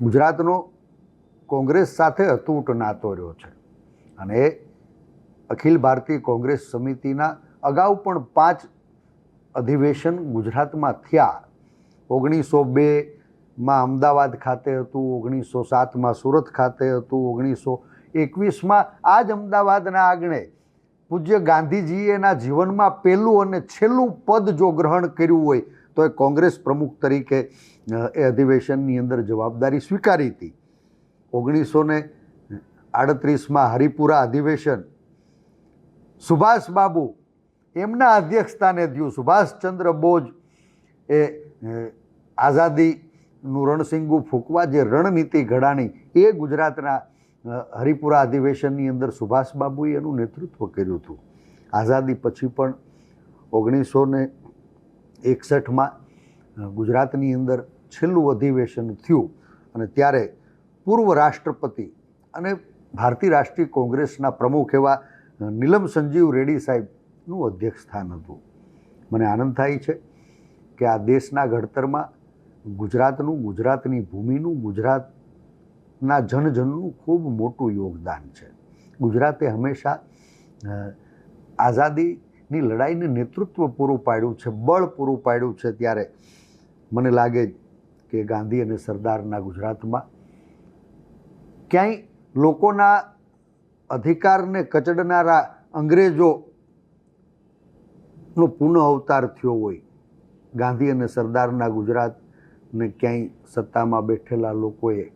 ગુજરાતનો કોંગ્રેસ સાથે અતૂટ નાતો રહ્યો છે. અને એ અખિલ ભારતીય કોંગ્રેસ સમિતિના અગાઉ પણ પાંચ અધિવેશન ગુજરાતમાં થયા. ઓગણીસો બેમાં અમદાવાદ ખાતે હતું, ઓગણીસો સાતમાં સુરત ખાતે હતું, ઓગણીસો એકવીસમાં આ જ અમદાવાદના આંગણે પૂજ્ય ગાંધીજીએ એના જીવનમાં પહેલું અને છેલ્લું પદ જો ગ્રહણ કર્યું હોય તો એ કોંગ્રેસ પ્રમુખ તરીકે એ અધિવેશનની અંદર જવાબદારી સ્વીકારી હતી. ઓગણીસો ને આડત્રીસમાં હરિપુરા અધિવેશન સુભાષબાબુ એમના અધ્યક્ષસ્થાને થયું. સુભાષચંદ્ર બોઝ એ આઝાદીનું રણસિંગુ ફૂંકવા જે રણનીતિ ઘડાણી એ ગુજરાતના હરિપુરા અધિવેશનની અંદર સુભાષબાબુએ એનું નેતૃત્વ કર્યું હતું. આઝાદી પછી પણ ઓગણીસો ને એકસઠમાં ગુજરાતની અંદર છેલ્લું અધિવેશન થયું અને ત્યારે પૂર્વ રાષ્ટ્રપતિ અને ભારતીય રાષ્ટ્રીય કોંગ્રેસના પ્રમુખ એવા નીલમ સંજીવ રેડ્ડી સાહેબનું અધ્યક્ષ સ્થાન હતું. મને આનંદ થાય છે કે આ દેશના ઘડતરમાં ગુજરાતનું ગુજરાતની ભૂમિનું ગુજરાતના જનજનનું ખૂબ મોટું યોગદાન છે. ગુજરાતે હંમેશા અ, આઝાદીની લડાઈને નેતૃત્વ પૂરું પાડ્યું છે, બળ પૂરું પાડ્યું છે ત્યારે મને લાગે કે ગાંધી અને સરદારના ગુજરાતમાં ક્યાંય લોકોના અધિકારને કચડનારા અંગ્રેજો નો પુનઃ અવતાર થયો હોય, ગાંધી અને સરદારના ગુજરાતને ક્યાંય સત્તામાં બેઠેલા લોકોએ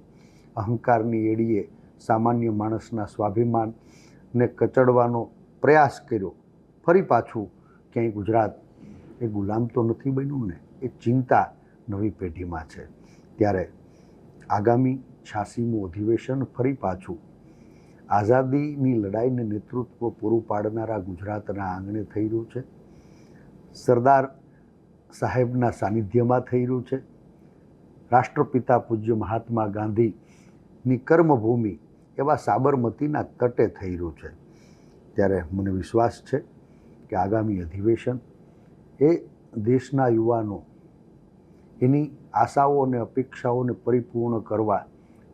અહંકારની એડીએ સામાન્ય માણસના સ્વાભિમાનને કચડવાનો પ્રયાસ કર્યો. ફરી પાછું ક્યાંય ગુજરાત. એ ગુલામ તો નથી બન્યું ને, એ ચિંતા નવી પેઢીમાં છે. ત્યારે આગામી છ્યાસીમું અધિવેશન ફરી પાછું. આઝાદીની લડાઈને નેતૃત્વ પૂરું પાડનારા ગુજરાતના આંગણે થઈ રહ્યું છે. સરદાર સાહેબના સાનિધ્યમાં થઈ રહ્યું છે. રાષ્ટ્રપિતા પૂજ્ય મહાત્મા ગાંધીની કર્મભૂમિ એવા સાબરમતીના તટે થઈ રહ્યું છે. ત્યારે મને વિશ્વાસ છે કે આગામી અધિવેશન એ દેશના યુવાનો એની આશાઓ અને અપેક્ષાઓને પરિપૂર્ણ કરવા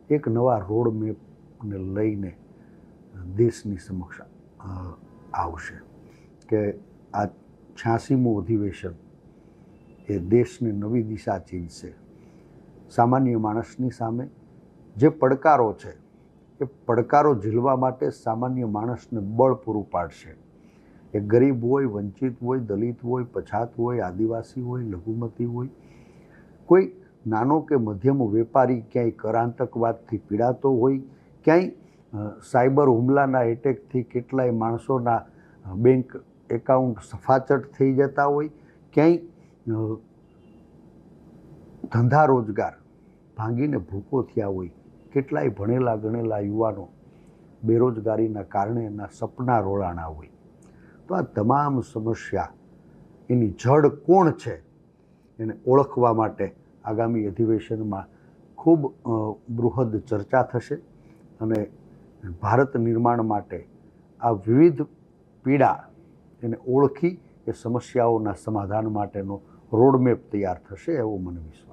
એક નવા રોડ મેપને લઈને દેશની સમક્ષ આવશે કે આ છ્યાસીમું અધિવેશન એ દેશને નવી દિશા ચીંધશે સામાન્ય માણસની સામે જે પડકારો છે, એ પડકારો ઝીલવા માટે સામાન્ય માણસને બળ પૂરું પાડશે. એ ગરીબ હોય, વંચિત હોય, દલિત હોય, પછાત હોય, આદિવાસી હોય, લઘુમતી હોય, કોઈ નાનો કે મધ્યમ વેપારી ક્યાંય કરાંતકવાદથી પીડાતો હોય, ક્યાંય સાયબર હુમલાના એટેકથી કેટલાય માણસોના બેંક એકાઉન્ટ સફાચટ થઈ જતા હોય, ક્યાંય ધંધા રોજગાર ભાંગીને ભૂકો થયા હોય, કેટલાય ભણેલા ગણેલા યુવાનો બેરોજગારીના કારણે એના સપના રોળાણા હોય. તો આ તમામ સમસ્યા એની જડ કોણ છે એને ઓળખવા માટે આગામી અધિવેશનમાં ખૂબ બૃહદ ચર્ચા થશે અને ભારત નિર્માણ માટે આ વિવિધ પીડા એને ઓળખી એ સમસ્યાઓના સમાધાન માટેનો રોડમેપ તૈયાર થશે એવો મને વિશ્વાસ